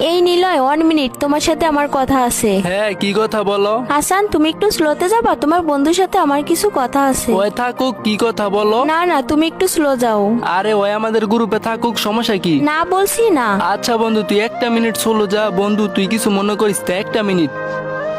এই Niloy one minute তোমার সাথে আমার কথা আছে। হ্যাঁ কি কথা বলো? হাসান তুমি একটু স্লোতে যাবা তোমার বন্ধুর সাথে আমার কিছু কথা আছে। ওই থাকুক কি কথা বলো? না না তুমি একটু স্লো যাও। আরে ওই আমাদের গ্রুপে থাকুক সমস্যা কি? না বলছি না। আচ্ছা বন্ধু তুই একটা মিনিট স্লো যা। বন্ধু তুই কিছু মনে করিস তো একটা মিনিট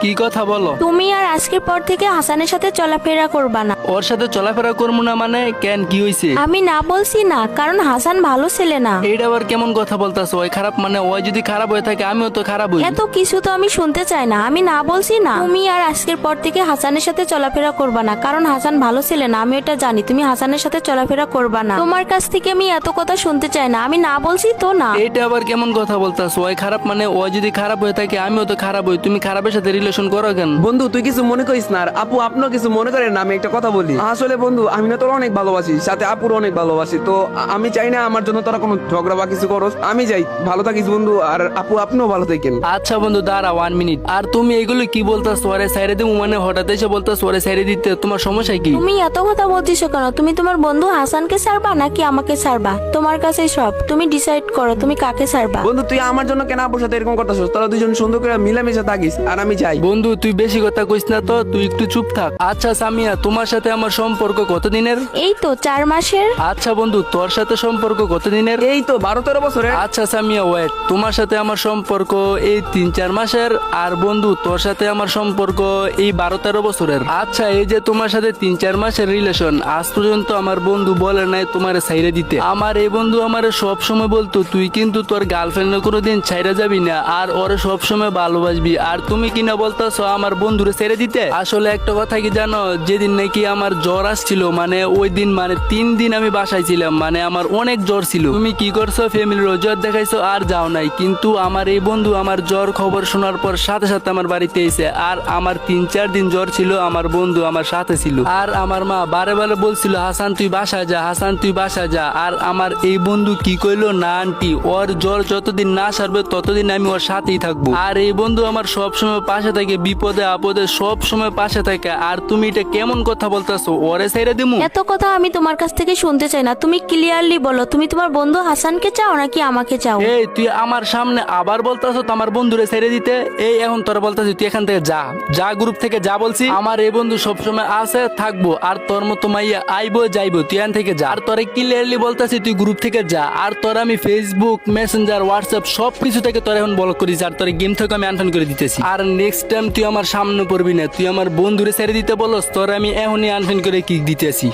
কি কথা বলো? তুমি আর আজকের পর থেকে হাসানের সাথে চলাফেরা করবা না। ওর সাথে চলাফেরা করব না মানে? কেন? কি হয়েছে আমি না বলছি না কারণ হাসান ভালো ছেলে না। এইটা আবার কেমন কথা বলতাছ? ওই খারাপ মানে ওই যদি খারাপ হয়ে থাকে আমিও তো খারাপ হই। এত কিছু তো আমি শুনতে চাই না আমি না বলছি না। তুমি আর আজকের পর থেকে হাসানের সাথে চলাফেরা করবা না কারণ হাসান ভালো ছেলে না আমি এটা জানি। তুমি হাসানের সাথে চলাফেরা করবা না। তোমার কাছ থেকে আমি এত কথা শুনতে চাই না আমি না বলছি তো না। এইটা আবার কেমন কথা বলতাছ? ওই খারাপ মানে ওই যদি খারাপ হয়ে থাকে আমিও তো খারাপ হই। তুমি খারাপের সাথে রিলেশন করো কেন? বন্ধু তুই কিছু মনে করিস না আর আপু আপনিও কিছু মনে করেন না আমি একটা কথা বলি। আসলে বন্ধু আমি না তোর অনেক ভালোবাসি সাথে আপুর অনেক ভালোবাসি তো আমি চাই না আমার জন্য তোরা কোনো ঝগড়া বা কিছু করস। আমি যাই ভালো থাকিস বন্ধু আর আপু আপনিও ভালো থাকেন। আচ্ছা বন্ধু দাঁড়া ওয়ান মিনিট আর তুমি এগুলো কি সাইডে দিবো মানে হঠাৎ এসে বলতাছ ওরে সাইডে দিতে তোমার সমস্যা কি? তুমি এত কথা বলছিস কেন? তুমি তোমার বন্ধু হাসানকে ছাড়বা নাকি আমাকে ছাড়বা? তোমার কাছে সব তুমি ডিসাইড করো তুমি কাকে ছাড়বা? বন্ধু তুই আমার জন্য কেন আপুর সাথে এরকম করতেছিস? তোরা দুজন সুন্দর করে মিলামিশে থাকিস আর আমি যাই। বন্ধু তুই বেশি কথা কইস না তো তুই একটু চুপ থাক। আচ্ছা সামিয়া তোমার সাথে আমার সম্পর্ক কতদিনের? এই তো চার মাসের। আচ্ছা বন্ধু তোর সাথে সম্পর্ক কতদিনের? এই তো বারো তেরো বছরের। আচ্ছা সামিয়া ওয়েট তোমার সাথে আমার সম্পর্ক এই তিন চার মাসের আর বন্ধু তোর সাথে আমার সম্পর্ক এই বারো তেরো বছরের। আচ্ছা এই যে তোমার সাথে তিন চার মাসের রিলেশন আজ পর্যন্ত আমার বন্ধু বলে নাই তোমার ছাইরে দিতে। আমার এই বন্ধু আমার সব সময় বলতো তুই কিন্তু তোর গার্লফ্রেন্ড কোনোদিন ছাইরা যাবি না আর ওরে সব সময় ভালোবাসবি আর তুমি কিনা বলতাছো, আমার বন্ধুরে ছেড়ে দিতে? আসলে একটা কথা কি জানো, যেদিন নাকি আমার জ্বর আসছিল মানে ওই দিন মানে তিন দিন আমি বাসায় ছিলাম মানে আমার অনেক জ্বর ছিল। তুমি কি করছ ফ্যামিলির জ্বর দেখাইছো, আর যাও নাই। কিন্তু আমার এই বন্ধু, আমার জ্বর খবর শোনার পর সাথে সাথে আমার বাড়িতে এসে, আর আমার তিন চার দিন জ্বর ছিল, আমার বন্ধু আমার সাথে ছিল। আর আমার মা বারে বারে বলছিল, হাসান, তুই বাসা যা, হাসান, তুই বাসা যা। আর আমার এই বন্ধু কি কইলো, না, আন্টি, ওর জ্বর যতদিন না সারবে, ততদিন আমি ওর সাথেই থাকব। আর এই বন্ধু আমার সবসময় পাশে থাকে বিপদে আপদে সব সময় পাশে থাকে। আর তুমি এটা কেমন কথা বলতেছো? ওরে সাইরে দিমু। এত কথা আমি তোমার কাছ থেকে শুনতে চাই না। তুমি ক্লিয়ারলি বলো তুমি তোমার বন্ধু হাসানকে চাও নাকি আমাকে চাও? এই তুই আমার সামনে আবার বলতাছো তো আমার বন্ধুরে ছেড়ে দিতে? এই এখন তোরা বলতাছিস তুই এখান থেকে যা। যা গ্রুপ থেকে যা বলছি আমার এই বন্ধু সবসময় আছে থাকব। আর তোর মতো মাইয়া আইবো যাইবো তুই এখান থেকে যা। আর তোরে ক্লিয়ারলি বলতাছি তুই গ্রুপ থেকে যা। আর তোর আমি ফেসবুক মেসেঞ্জার হোয়াটসঅ্যাপ সব কিছু থেকে তোর এখন ব্লক করিস। আর তোর গেম থেকে আমি আনফান করে দিতেছি। আর নেক্সট টাইম তুই আমার সামনে পড়বি না। তুই আমার বন্ধুরে ছেড়ে দিতে বলস, তোর আমি এখনই আনফেন করে কিক দিতেছি।